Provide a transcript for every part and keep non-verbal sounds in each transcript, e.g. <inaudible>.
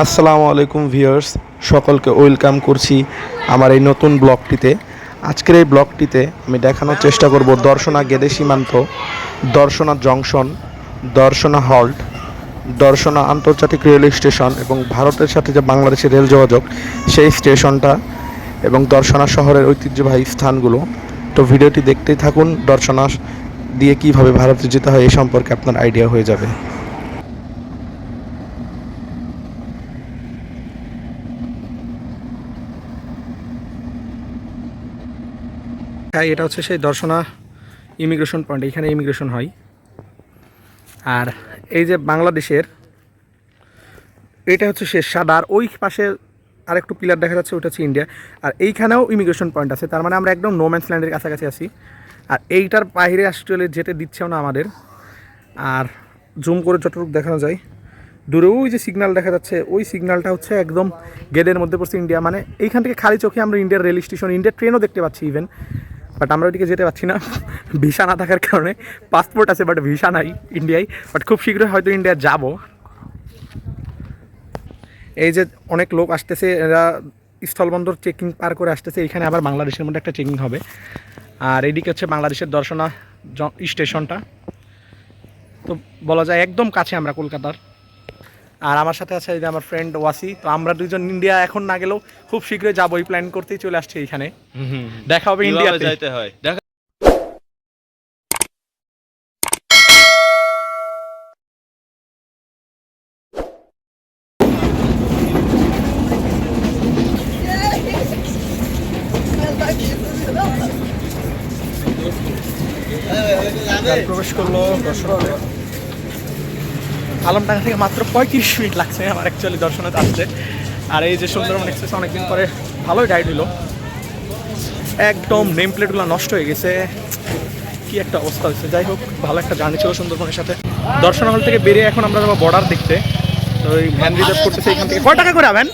আসসালামু আলাইকুম ভিউয়ার্স, সকলকে ওয়েলকাম করছি আমার এই নতুন ব্লগটিতে। আজকের এই ব্লগটিতে আমি দেখানোর চেষ্টা করব দর্শনা গেদে সীমান্ত, দর্শনা জংশন, দর্শনা হল্ট, দর্শনা আন্তর্জাতিক রেল স্টেশন এবং ভারতের সাথে যে বাংলাদেশের রেল যোগাযোগ, সেই স্টেশনটা এবং দর্শনা শহরের ঐতিহ্যবাহী স্থানগুলো। তো ভিডিওটি দেখতেই থাকুন, দর্শনা দিয়ে কীভাবে ভারতে যেতে হয় এই সম্পর্কে আপনার আইডিয়া হয়ে যাবে। হ্যাঁ এটা হচ্ছে সেই দর্শনা ইমিগ্রেশন পয়েন্ট, এখানে ইমিগ্রেশন হয়। আর এই যে বাংলাদেশের, এটা হচ্ছে শেষ সাদা, আর ওই পাশে আর একটু পিলার দেখা যাচ্ছে, ওটা হচ্ছে ইন্ডিয়া। আর এইখানেও ইমিগ্রেশন পয়েন্ট আছে, তার মানে আমরা একদম নোম্যান্স ল্যান্ডের কাছাকাছি আছি। আর এইটার বাইরে আসলে যেতে দিচ্ছেও না আমাদের। আর জুম করে যতটুকু দেখানো যায়, দূরে ওই যে সিগন্যাল দেখা যাচ্ছে, ওই সিগন্যালটা হচ্ছে একদম গেটের মধ্যে পড়ছে ইন্ডিয়া। মানে এইখান থেকে খালি চোখে আমরা ইন্ডিয়ার রেল স্টেশন, ইন্ডিয়ার ট্রেনও দেখতে পাচ্ছি ইভেন বাট আমরা ওইদিকে যেতে পারছি না। ভিসা না থাকার কারণে পাসপোর্ট আছে বাট ভিসা নাই ইন্ডিয়ায় বাট খুব শীঘ্রই হয়তো ইন্ডিয়া যাব। এই যে অনেক লোক আসতেছে, এরা স্থলবন্দর চেকিং পার করে আসতেছে। এখানে আবার বাংলাদেশের মধ্যে একটা চেকিং হবে। আর এইদিকে হচ্ছে বাংলাদেশের দর্শনা স্টেশনটা তো বলা যায় একদম কাছে আমরা কলকাতার। আর আমার সাথে আছে যে আমার ফ্রেন্ড ওয়াসি। তো আমরা দুজন ইন্ডিয়া এখন না গেলেও খুব শীঘ্রই যাব এই প্ল্যান করতেই চলে আসছে এইখানে। দেখা হবে কীভাবে ইন্ডিয়াতে। যাইতে হয়? দেখা প্রবেশ করল দর্শক আলমডাঙ্গা থেকে মাত্র পঁয়ত্রিশ মিনিট লাগছে আমার অ্যাকচুয়ালি দর্শনে আসতে। আর এই যে সুন্দরবন এক্সপ্রেস অনেকদিন পরে ভালোই রাইড হলো। একদম নেম প্লেটগুলো নষ্ট হয়ে গেছে। কি একটা অবস্থা হয়েছে। যাই হোক, ভালো একটা জার্নি ছিল সুন্দরবনের সাথে। দর্শন হল থেকে বেরিয়ে এখন আমরা যাব বর্ডার দেখতে। ওই ভ্যান রিজার্ভ করতেছে এখান থেকে। কয় টাকা করে আবেন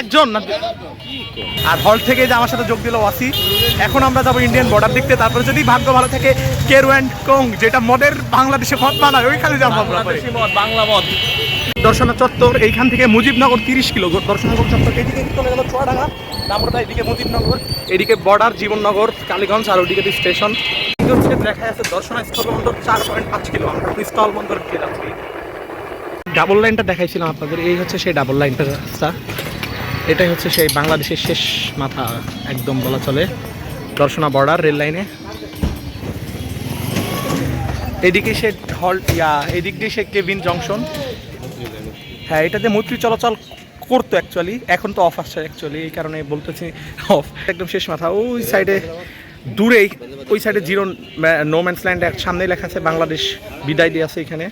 একজন না আর হল থেকে যে আমার সাথে যোগ দিল ওয়াসি এখন আমরা যাব ইন্ডিয়ান বর্ডার দেখতে। তারপরে যদি ভাগ্য ভালো থাকে কেরু অ্যান্ড কোং যেটা মদের বাংলাদেশে মদ বানায় ওইখানে যাব বাংলা মদ। দর্শনা চত্বর এইখান থেকে মুজিবনগর তিরিশ কিলো দর্শনগর চত্বর এইদিকে চলে গেল চুয়াডাঙ্গা নামরদা এদিকে মুজিবনগর এদিকে বর্ডার জীবননগর কালীগঞ্জ আর ওইদিকে স্টেশন দেখা যাচ্ছে দর্শনা স্থলবন্দর চার পয়েন্ট পাঁচ কিলো। আমরা তো স্থলবন্দর দিকে যাচ্ছি। ডাবল লাইনটা দেখাইছিলাম আপনাদের, এই হচ্ছে সেই ডাবল লাইনটা রাস্তা এটাই হচ্ছে সেই বাংলাদেশের শেষ মাথা, একদম বলা চলে। দর্শনা বর্ডার রেল লাইনে এদিকে সে হল ইয়া, এদিক দিয়ে সে কেবিন জংশন হ্যাঁ এটাতে মৈত্রী চলাচল করতো অ্যাকচুয়ালি এখন তো অফ আসছে অ্যাকচুয়ালি এই কারণে বলতেছি অফ একদম শেষ মাথা, ওই সাইডে দূরেই, ওই সাইডে জিরো নো ম্যান্স ল্যান্ড সামনে লেখা আছে, বাংলাদেশ বিদায় দিয়ে আছে এখানে।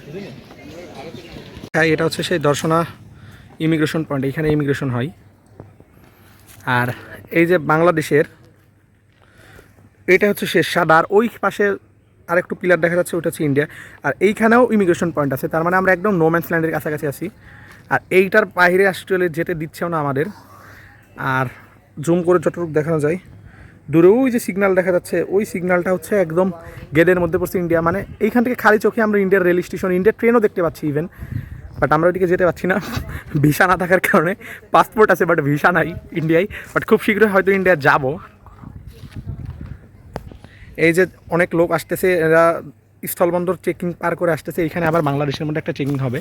হ্যাঁ এটা হচ্ছে সেই দর্শনা ইমিগ্রেশন পয়েন্ট, এখানে ইমিগ্রেশন হয়। আর এই যে বাংলাদেশের, এটা হচ্ছে শেষ সাদা, আর ওই পাশে আর একটু পিলার দেখা যাচ্ছে, ওটা হচ্ছে ইন্ডিয়া আর এইখানেও ইমিগ্রেশন পয়েন্ট আছে, তার মানে আমরা একদম নোম্যান্স ল্যান্ডের কাছাকাছি আছি। আর এইটার বাইরে আসলে যেতে দিচ্ছেও না আমাদের। আর জুম করে যতটুকু দেখানো যায়, দূরে ওই যে সিগনাল দেখা যাচ্ছে, ওই সিগনালটা হচ্ছে একদম গেটের মধ্যে পড়ছে ইন্ডিয়া মানে এইখান থেকে খালি চোখে আমরা ইন্ডিয়ার রেল স্টেশন ইন্ডিয়ার ট্রেনও দেখতে পাচ্ছি ইভেন বাট আমরা ওইদিকে যেতে পারছি না। ভিসা না থাকার কারণে পাসপোর্ট আছে বাট ভিসা নাই ইন্ডিয়ায় বাট খুব শীঘ্রই হয়তো ইন্ডিয়া যাব। এই যে অনেক লোক আসতেছে, এরা স্থলবন্দর চেকিং পার করে আসতেছে। এখানে আবার বাংলাদেশের মধ্যে একটা চেকিং হবে।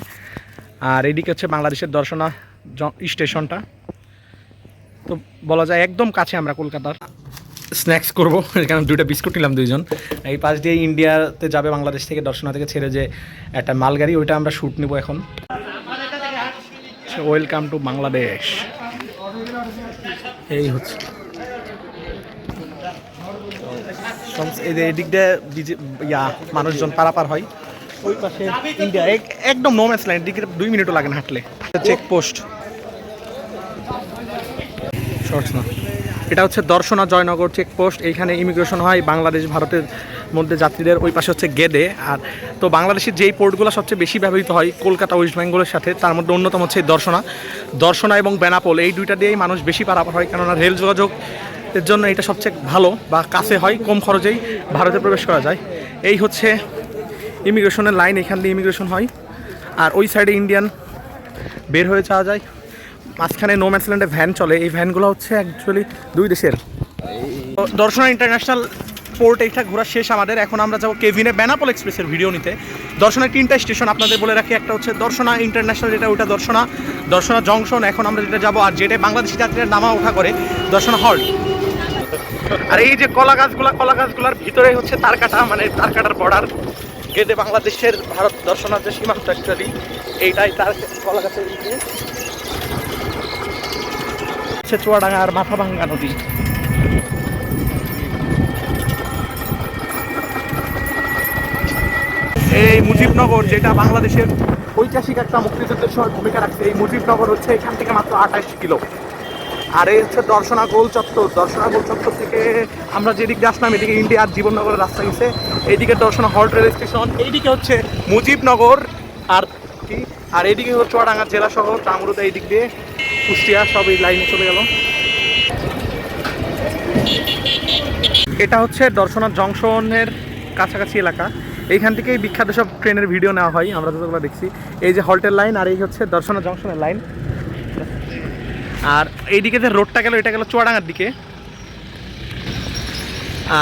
আর এইদিকে হচ্ছে বাংলাদেশের দর্শনা স্টেশনটা। তো বলা যায় একদম কাছে আমরা কলকাতার। স্ন্যাক্স করব। এখানে দুইটা বিস্কুট নিলাম দুইজন। এই পাশ দিয়ে ইন্ডিয়াতে যাবে বাংলাদেশ থেকে। দর্শনা থেকে ছেড়ে যে একটা মালগাড়ি, ওইটা আমরা শ্যুট নেব এখন। Welcome to Bangladesh. এই হচ্ছে। এদিক দিয়ে ইয়া মানুষজন পারাপার হয়। ওই পাশে ইন্ডিয়া এক- একদম নো ম্যাচ লাইন এদিকে দুই মিনিটও লাগে না হাঁটলে। চেকপোস্ট শর্টস না। এটা হচ্ছে দর্শনা জয়নগর চেকপোস্ট এইখানে ইমিগ্রেশন হয় বাংলাদেশ, ভারতের মধ্যে যাত্রীদের, ওই পাশে হচ্ছে গেদে। আর তো বাংলাদেশের যেই পোর্টগুলো সবচেয়ে বেশি ব্যবহৃত হয় কলকাতা ওয়েস্ট বেঙ্গলের সাথে, তার মধ্যে অন্যতম হচ্ছে দর্শনা। দর্শনা এবং বেনাপোল, এই দুইটা দিয়েই মানুষ বেশি পারাপার হয়, কেননা রেল যোগাযোগ এর জন্য এটা সবচেয়ে ভালো বা কাছে হয়, কম খরচেই ভারতে প্রবেশ করা যায়। এই হচ্ছে ইমিগ্রেশনের লাইন এখান দিয়ে ইমিগ্রেশন হয়। আর ওই সাইডে ইন্ডিয়ান বের হয়ে যাওয়া যায়। মাঝখানে নো ম্যান্সল্যান্ডে ভ্যান চলে। এই ভ্যানগুলো হচ্ছে অ্যাকচুয়ালি দুই দেশের। দর্শনা ইন্টারন্যাশনাল পোর্ট এইটা ঘোরা শেষ আমাদের। এখন আমরা যাব কেভিনে বেনাপোল এক্সপ্রেসের ভিডিও নিতে। দর্শনার তিনটা স্টেশন আপনাদের বলে রাখি। একটা হচ্ছে দর্শনা ইন্টারন্যাশনাল যেটা ওটা দর্শনা। দর্শনা জংশন এখন আমরা যেটা যাব আর যেটা বাংলাদেশি যাত্রীরা নামা ওঠা করে দর্শনা হল আর এই যে কলা গাছগুলা কলা গাছগুলার ভিতরে হচ্ছে তার কাটা মানে তার কাটার বর্ডার এতে বাংলাদেশের ভারত দর্শনার যে সীমান্ত অ্যাকচুয়ালি এইটাই তার কলা গাছের হচ্ছে চুয়াডাঙ্গা আর মাথাভাঙ্গা নদী এই মুজিবনগর, যেটা বাংলাদেশের ঐতিহাসিক একটা মুক্তিযুদ্ধের সময় ভূমিকা রাখছে, এই মুজিবনগর হচ্ছে এখান থেকে মাত্র আঠাশ কিলো। আর এই হচ্ছে দর্শনা গোল চত্বর। দর্শনা গোল চত্বর থেকে আমরা যেদিক আসলাম, এদিকে ইন্ডিয়ার জীবননগরের রাস্তা গেছে। এইদিকে দর্শনা হল্ট রেল স্টেশন, এইদিকে হচ্ছে মুজিবনগর আর কি? আর এইদিকে হচ্ছে চুয়াডাঙ্গা জেলা শহর, টাঙ্গুরুতে এই দিক দিয়ে। কুষ্টিয়া সব এই লাইনে চলে গেল। এটা হচ্ছে দর্শনা জংশনের কাছাকাছি এলাকা। এইখান থেকেই বিখ্যাত সব ট্রেনের ভিডিও নেওয়া হয়, আমরা যতগুলো দেখছি। এই যে হল্টের লাইন আর এই হচ্ছে দর্শনা জংশনের লাইন। আর এইদিকে যে রোডটা গেল, এটা গেল চুয়াডাঙ্গার দিকে।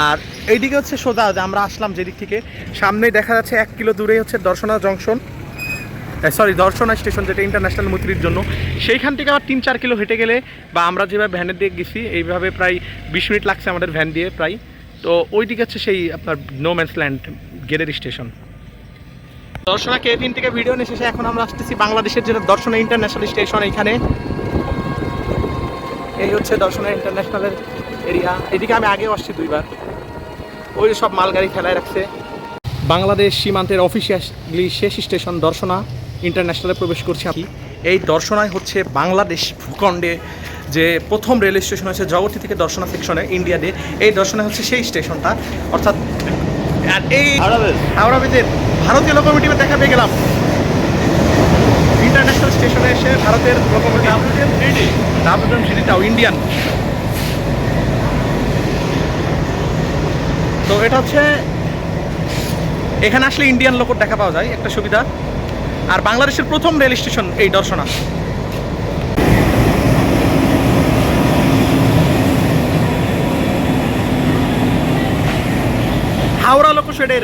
আর এইদিকে হচ্ছে সোজা আমরা আসলাম যেদিক থেকে, সামনেই দেখা যাচ্ছে এক কিলো দূরেই হচ্ছে Darshana junction. Sorry Darshana station, যেটা ইন্টারন্যাশনাল মৈত্রীর জন্য। সেইখান থেকে আবার তিন চার কিলো হেঁটে গেলে বা আমরা যেভাবে ভ্যানের দিয়ে গেছি, এইভাবে প্রায় বিশ মিনিট লাগছে আমাদের ভ্যান দিয়ে প্রায়। তো ওই দিকে হচ্ছে সেই আপনার নো ম্যান্স ল্যান্ড গেরের স্টেশন। দর্শনা কে দিন থেকে ভিডিও নিয়ে শেষে এখন আমরা আসতেছি বাংলাদেশের যেটা দর্শনা ইন্টারন্যাশনাল স্টেশন এইখানে। এই হচ্ছে দর্শনা ইন্টারন্যাশনালের এরিয়া এদিকে আমি আগেও আসছি দুইবার। ওই সব মালগাড়ি খেলায় রাখছে। বাংলাদেশ সীমান্তের অফিসিয়ালি শেষ স্টেশন দর্শনা। ইন্টারন্যাশনালে প্রবেশ করছি আপনি এই দর্শনায় হচ্ছে বাংলাদেশ ভূখণ্ডে যে প্রথম রেল স্টেশন হচ্ছে জগতী থেকে দর্শনা সেকশনে ইন্ডিয়াতে এই দর্শনা হচ্ছে সেই স্টেশনটা। অর্থাৎ আর এই হাওড়া ভারতীয় লোকোমোটিভে দেখা পেয়ে গেলাম। ইন্টারন্যাশনাল স্টেশনে এসে ভারতের লোকোমোটিভ ডাবলুএম সিটিটাও ইন্ডিয়ান তো এটা হচ্ছে এখানে আসলে ইন্ডিয়ান লোকর দেখা পাওয়া যায় একটা সুবিধা। আর বাংলাদেশের প্রথম রেল স্টেশন এই দর্শনা। হাওড়া লোকোশেডের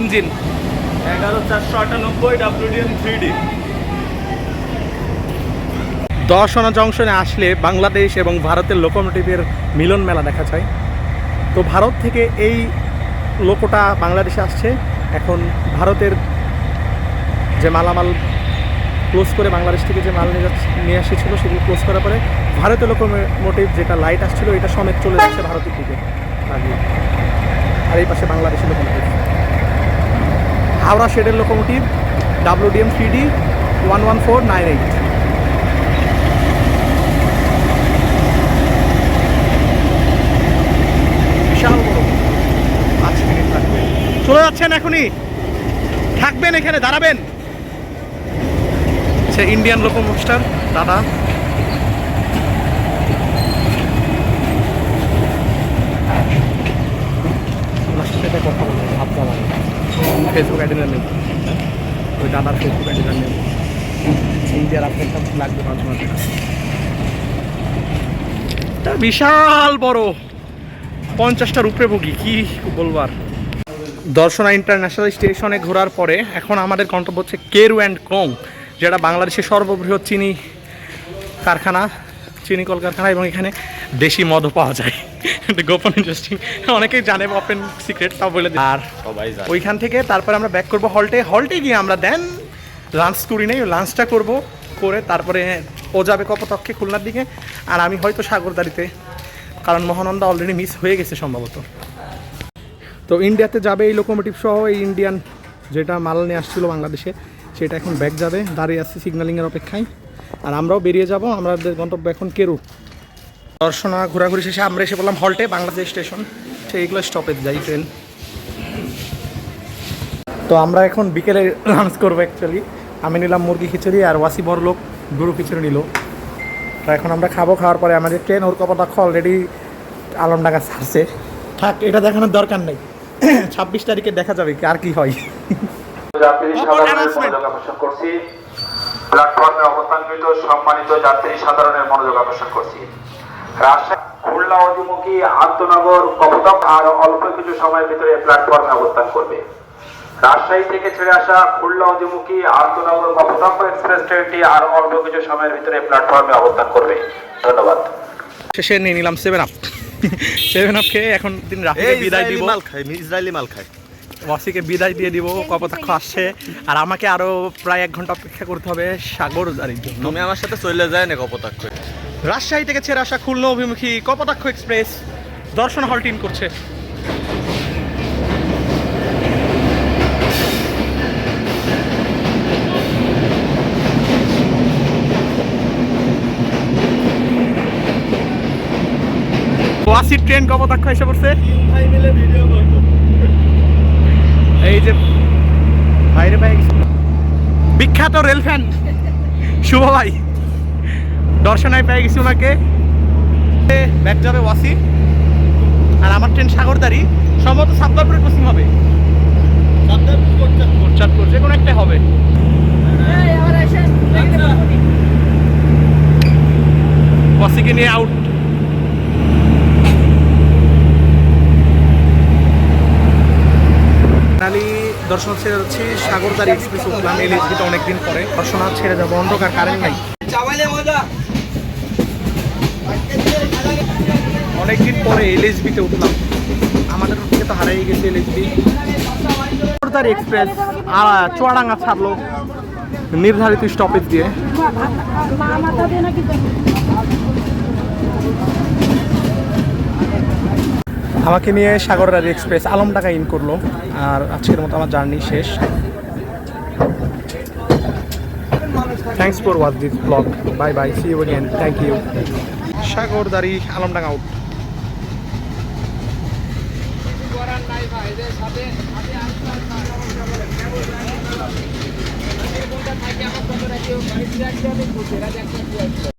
ইঞ্জিন। এগারো চারশো আটানব্বই ডাব্লিউডিএম থ্রি ডি দর্শনা জংশনে আসলে বাংলাদেশ এবং ভারতের লোকোমোটিভের মিলন মেলা দেখা যায়। তো ভারত থেকে এই লোকোটা বাংলাদেশে আসছে। এখন ভারতের যে মালামাল ক্লোজ করে বাংলাদেশ থেকে যে মাল নিয়ে নিয়ে এসেছিল সেগুলো ক্লোজ করার পরে ভারতীয় লোকোমোটিভ যেটা লাইট আসছিল, এটা সমেত চলে যাচ্ছে ভারতের দিকে। আর এই পাশে বাংলাদেশের লোকোমোটিভ হাওড়া শেডের locomotive WDM three D one one four nine eight বিশাল বড়। পাঁচ মিনিট লাগবে। চলে যাচ্ছেন এখনই। থাকবেন এখানে, দাঁড়াবেন। সে ইন্ডিয়ান লোকোমোস্টার ওনার কথা বলব আপনার ফেসবুক আইডিটা নেই। ওই দাদার ফেসবুক আইডিটা নেই। ইন্ডিয়ার লাগবে পাঁচ বিশাল বড়। পঞ্চাশটার উপরে বগি কি বলবার? দর্শনা ইন্টারন্যাশনাল স্টেশনে ঘোরার পরে এখন আমাদের গন্তব্য হচ্ছে কেরু অ্যান্ড কং। যেটা বাংলাদেশের সর্ববৃহৎ চিনি কারখানা চিনি কলকারখানা এবং এখানে দেশি মদও পাওয়া যায়। গোপন ইন্টারেস্টিং অনেকেই জানে ওপেন সিক্রেট তাও বলে। আর সবাই ওইখান থেকে তারপরে আমরা ব্যাক করব হলটে হলটে গিয়ে আমরা দেন লাঞ্চ করি নেই লাঞ্চটা করব করে তারপরে ও যাবে কপতক্ষে খুলনার দিকে। আর আমি হয়তো সাগরদারিতে কারণ মহানন্দা অলরেডি মিস হয়ে গেছে সম্ভবত। তো ইন্ডিয়াতে যাবে এই লোকোমোটিভ সহ এই ইন্ডিয়ান যেটা মাল নিয়ে আসছিল বাংলাদেশে। সেটা এখন ব্যাক যাবে, দাঁড়িয়ে আছে সিগন্যালিংয়ের অপেক্ষায়। আর আমরাও বেরিয়ে যাব আমাদের গন্তব্য এখন কেরু। দর্শনা, ঘোরাঘুরি শেষে আমরা এসে বললাম হল্টে, বাংলাদেশ স্টেশন। সে এইগুলো স্টপেজ যাই ট্রেন তো আমরা এখন বিকেলে লাঞ্চ করব অ্যাকচুয়ালি আমি নিলাম মুরগি খিচুড়ি আর ওয়াসি বড় লোক গরু খিচুড়ি নিল। তো এখন আমরা খাব, খাওয়ার পরে আমাদের ট্রেন ওর কপটাক্ষ অলরেডি আলমডাঙ্গা ছাড়ছে। থাক, এটা দেখানোর দরকার নেই। <coughs> ছাব্বিশ তারিখে দেখা যাবে আর কি হয়। করছি। প্ল্যাটফর্মে অবস্থানকৃত সম্মানিত যাত্রী সাধারণের মনোযোগ আকর্ষণ করছি। রাজশাহী খুলনা অভিমুখী আন্তনগর কপতক আর অল্প কিছু সময়ের ভিতরে প্ল্যাটফর্মে অবস্থান করবে। রাজশাহী থেকে ছেড়ে আসা খুলনা অভিমুখী আন্তনগর কপতক এক্সপ্রেস ট্রেনটি আর অল্প কিছু সময়ের ভিতরে প্ল্যাটফর্মে অবস্থান করবে। ধন্যবাদ। শেষে নিয়ে নিলাম সেভেন আপ সেভেন আপ খেয়ে এখন দিন রাফিকে বিদায় দিব। মাল খাই ইসরায়েলি মাল খাই ওয়াসিকে বিদায় দিয়ে দিব কপোতাক্ষ আসছে আর আমাকে আরও প্রায় এক ঘণ্টা অপেক্ষা করতে হবে সাগর দাঁড়ির জন্য তুমি আমার সাথে চলে যায় না কপতাক্ষ। রাজশাহী থেকে ছেড়ে আসা খুলনা অভিমুখী কপোতাক্ষ এক্সপ্রেস দর্শন হল টিন করছে। ওয়াসি ট্রেন কপোতাক্ষ এসে পড়ছে। ভাই মিলে ভিডিও করব এই যে বাইরে ভাই বিখ্যাত রেল ফ্যান শুভ ভাই। দর্শনায় পেয়ে গেছি ওনাকে। ব্যাক যাবে ওয়াসি। আর আমার ট্রেন সাগরদারি। সম্ভবত সাবদারপুরে ক্রসিং হবে। কোটচাঁদপুর যে কোনো একটা হবে। ওয়াসিকে নিয়ে আউট দর্শন ছেড়ে যাচ্ছি। সাগরদারি এক্সপ্রেস উঠলাম এলএসবিতে অনেকদিন পরে। দর্শনা ছেড়ে যাব, অন্ধকার, কারেন্ট নাই। অনেকদিন পরে এলএসবিতে উঠলাম। আমাদের থেকে তো হারিয়ে গেছে এলএসবি সাগরদারি এক্সপ্রেস চুয়াডাঙ্গা ছাড়লো। নির্ধারিত স্টপেজ দিয়ে মাথা দিয়ে নাকি আমাকে নিয়ে সাগরদারি এক্সপ্রেস আলমডাঙ্গা ইন করল। আর আজকের মতো আমার জার্নি শেষ। Thanks for watch this blog bye bye see you again thank you Sagar Sagardari Alamdanga out